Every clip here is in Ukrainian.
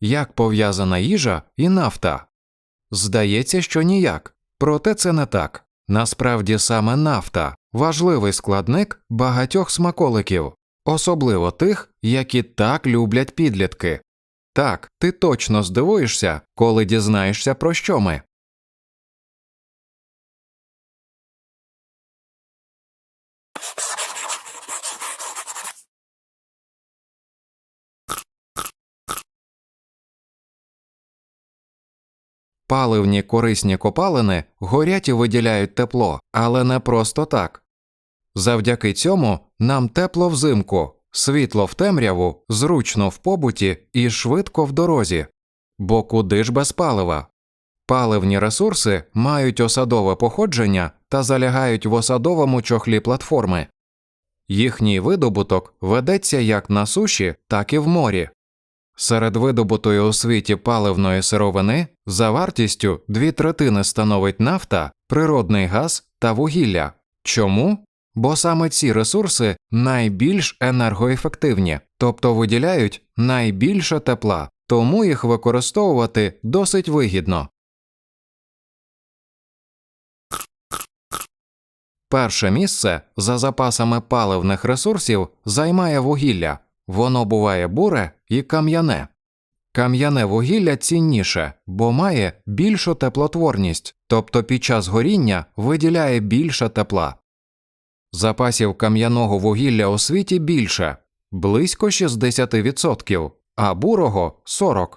як пов'язана їжа і нафта? Здається, що ніяк. Проте це не так. Насправді саме нафта важливий складник багатьох смаколиків, особливо тих, які так люблять підлітки. Так, ти точно здивуєшся, коли дізнаєшся про що ми. Паливні корисні копалини горять і виділяють тепло, але не просто так. Завдяки цьому нам тепло взимку, світло в темряву, зручно в побуті і швидко в дорозі. Бо куди ж без палива? Паливні ресурси мають осадове походження та залягають в осадовому чохлі платформи. Їхній видобуток ведеться як на суші, так і в морі. Серед видобутої у світі паливної сировини за вартістю дві третини становить нафта, природний газ та вугілля. Чому? Бо саме ці ресурси найбільш енергоефективні, тобто виділяють найбільше тепла, тому їх використовувати досить вигідно. Перше місце за запасами паливних ресурсів займає вугілля. Воно буває буре і кам'яне. Кам'яне вугілля цінніше, бо має більшу теплотворність, тобто під час горіння виділяє більше тепла. Запасів кам'яного вугілля у світі більше близько 60%, а бурого 40%.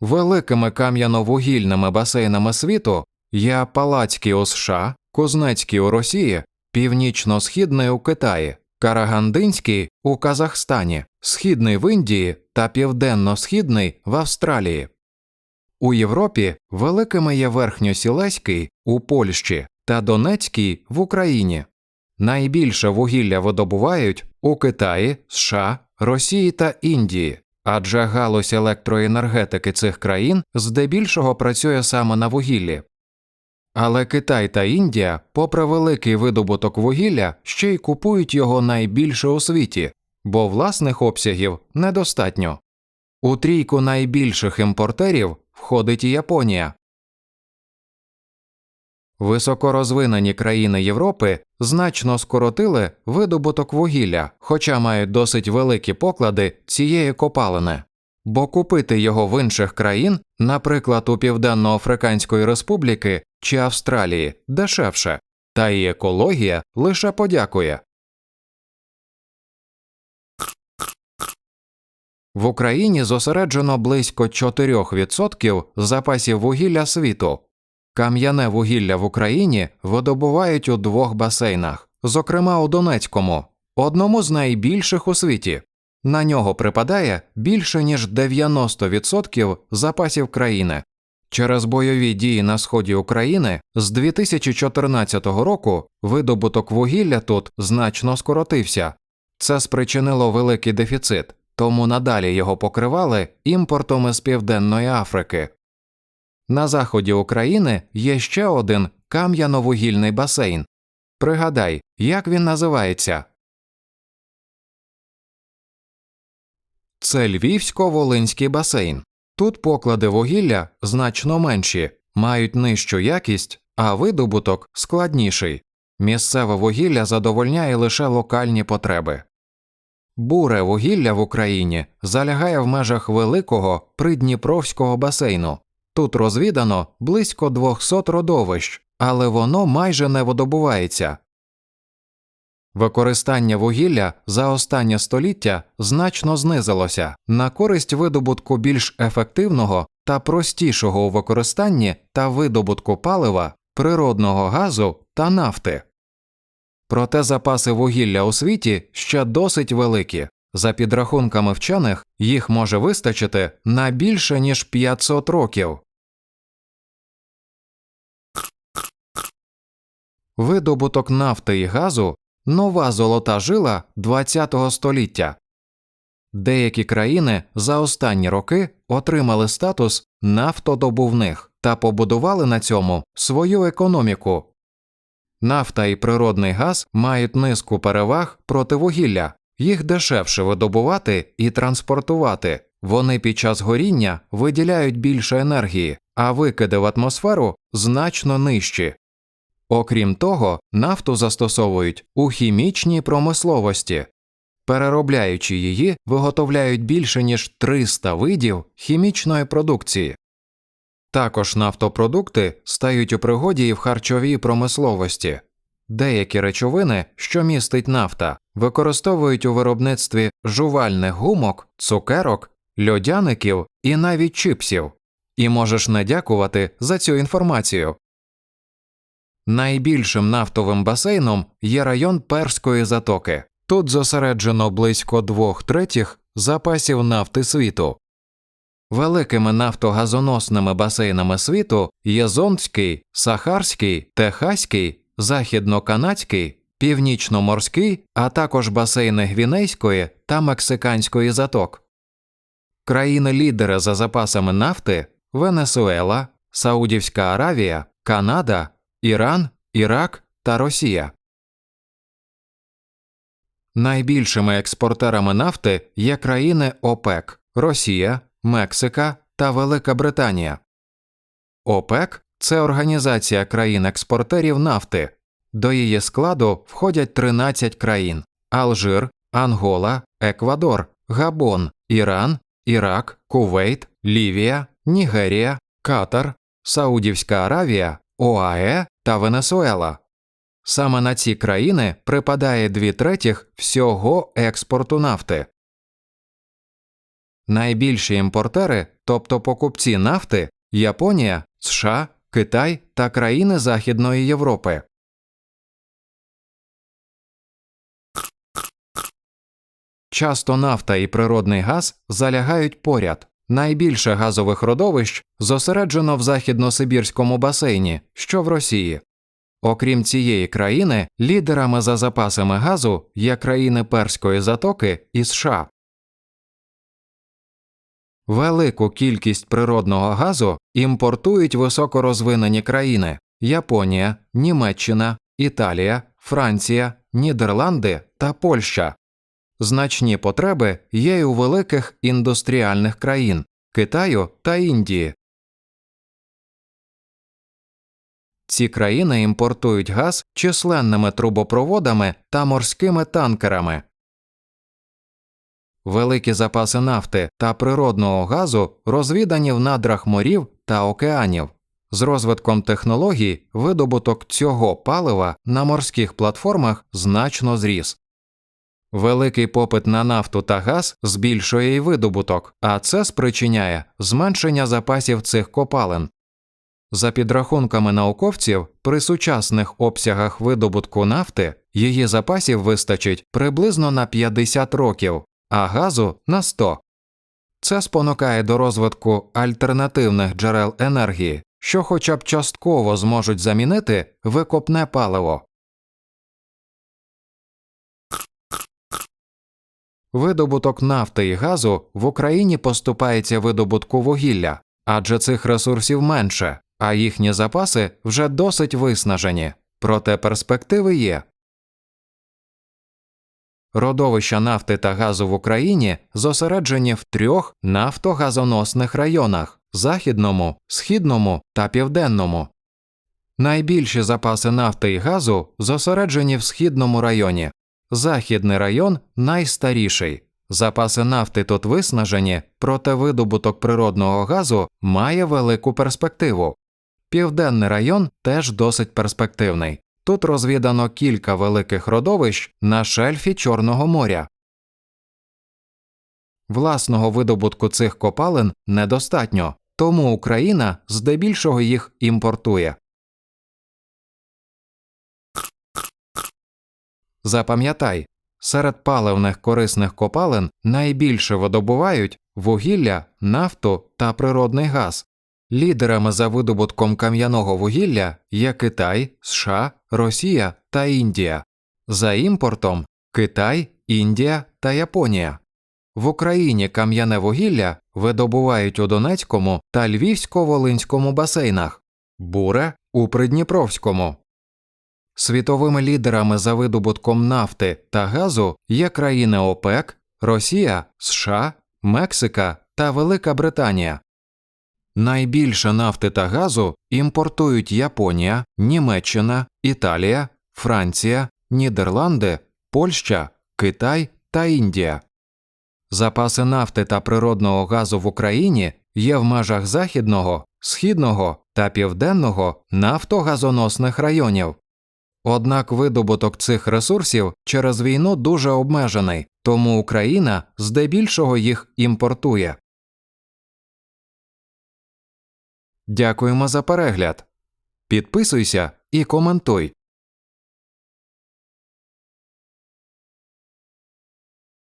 Великими кам'яно-вугільними басейнами світу є Апалацький у США, Кузнецький у Росії, Північно-Східний у Китаї, Карагандинський у Казахстані, Східний в Індії та Південно-Східний в Австралії. У Європі великими є Верхньосілеський у Польщі та Донецький в Україні. Найбільше вугілля видобувають у Китаї, США, Росії та Індії, адже галузь електроенергетики цих країн здебільшого працює саме на вугіллі. Але Китай та Індія, попри великий видобуток вугілля, ще й купують його найбільше у світі, бо власних обсягів недостатньо. У трійку найбільших імпортерів входить і Японія. Високорозвинені країни Європи значно скоротили видобуток вугілля, хоча мають досить великі поклади цієї копалини, бо купити його в інших країн, наприклад, у Південно-Африканської Республіки чи Австралії, дешевше, та і екологія лише подякує. В Україні зосереджено близько 4% запасів вугілля світу. Кам'яне вугілля в Україні видобувають у двох басейнах, зокрема у Донецькому, одному з найбільших у світі. На нього припадає більше ніж 90% запасів країни. Через бойові дії на сході України з 2014 року видобуток вугілля тут значно скоротився. Це спричинило великий дефіцит, тому надалі його покривали імпортом із Південної Африки. На заході України є ще один кам'яно-вугільний басейн. Пригадай, як він називається? Це Львівсько-Волинський басейн. Тут поклади вугілля значно менші, мають нижчу якість, а видобуток складніший. Місцеве вугілля задовольняє лише локальні потреби. Буре вугілля в Україні залягає в межах великого придніпровського басейну. Тут розвідано близько 200 родовищ, але воно майже не видобувається. Використання вугілля за останнє століття значно знизилося на користь видобутку більш ефективного та простішого у використанні та видобутку палива, природного газу та нафти. Проте запаси вугілля у світі ще досить великі. За підрахунками вчених, їх може вистачити на більше ніж 500 років. Видобуток нафти і газу нова золота жила ХХ століття. Деякі країни за останні роки отримали статус нафтодобувних та побудували на цьому свою економіку. Нафта і природний газ мають низку переваг проти вугілля, Їх дешевше видобувати і транспортувати. Вони під час горіння виділяють більше енергії, а викиди в атмосферу значно нижчі. Окрім того, нафту застосовують у хімічній промисловості. Переробляючи її, виготовляють більше ніж 300 видів хімічної продукції. Також нафтопродукти стають у пригоді і в харчовій промисловості. Деякі речовини, що містить нафта, використовують у виробництві жувальних гумок, цукерок, льодяників і навіть чипсів. І можеш не дякувати за цю інформацію. Найбільшим нафтовим басейном є район Перської затоки. Тут зосереджено близько двох третіх запасів нафти світу. Великими нафтогазоносними басейнами світу є Зондський, Сахарський, Техаський, Західно-Канадський, Північно-морський, а також басейни Гвінейської та Мексиканської заток. Країни-лідери за запасами нафти Венесуела, Саудівська Аравія, Канада, Іран, Ірак та Росія. Найбільшими експортерами нафти є країни ОПЕК Росія, Мексика та Велика Британія. ОПЕК це організація країн-експортерів нафти. До її складу входять 13 країн: Алжир, Ангола, Еквадор, Габон, Іран, Ірак, Кувейт, Лівія, Нігерія, Катар, Саудівська Аравія, ОАЕ та Венесуела. Саме на ці країни припадає дві третіх всього експорту нафти. Найбільші імпортери, тобто покупці нафти Японія, США, Китай та країни Західної Європи. Часто нафта і природний газ залягають поряд. Найбільше газових родовищ зосереджено в західносибірському басейні, що в Росії. Окрім цієї країни, лідерами за запасами газу є країни Перської затоки і США. Велику кількість природного газу імпортують високорозвинені країни Японія, Німеччина, Італія, Франція, Нідерланди та Польща. Значні потреби є й у великих індустріальних країн Китаю та Індії. Ці країни імпортують газ численними трубопроводами та морськими танкерами. Великі запаси нафти та природного газу розвідані в надрах морів та океанів. З розвитком технологій видобуток цього палива на морських платформах значно зріс. Великий попит на нафту та газ збільшує й видобуток, а це спричиняє зменшення запасів цих копалин. За підрахунками науковців, при сучасних обсягах видобутку нафти її запасів вистачить приблизно на 50 років, а газу на 100. Це спонукає до розвитку альтернативних джерел енергії, що хоча б частково зможуть замінити викопне паливо. Видобуток нафти і газу в Україні поступається видобутку вугілля, адже цих ресурсів менше, а їхні запаси вже досить виснажені, проте перспективи є. Родовища нафти та газу в Україні зосереджені в трьох нафтогазоносних районах західному, східному та південному. Найбільші запаси нафти і газу зосереджені в східному районі. Західний район найстаріший. Запаси нафти тут виснажені, проте видобуток природного газу має велику перспективу. Південний район теж досить перспективний. Тут розвідано кілька великих родовищ на шельфі Чорного моря. Власного видобутку цих копалин недостатньо, тому Україна здебільшого їх імпортує. Запам'ятай, серед паливних корисних копалин найбільше видобувають вугілля, нафту та природний газ. Лідерами за видобутком кам'яного вугілля є Китай, США, Росія та Індія. За імпортом Китай, Індія та Японія. В Україні кам'яне вугілля видобувають у Донецькому та Львівсько-Волинському басейнах, буре у Придніпровському. Світовими лідерами за видобутком нафти та газу є країни ОПЕК, Росія, США, Мексика та Велика Британія. Найбільше нафти та газу імпортують Японія, Німеччина, Італія, Франція, Нідерланди, Польща, Китай та Індія. Запаси нафти та природного газу в Україні є в межах західного, східного та південного нафтогазоносних районів. Однак видобуток цих ресурсів через війну дуже обмежений, тому Україна здебільшого їх імпортує. Дякуємо за перегляд. Підписуйся і коментуй.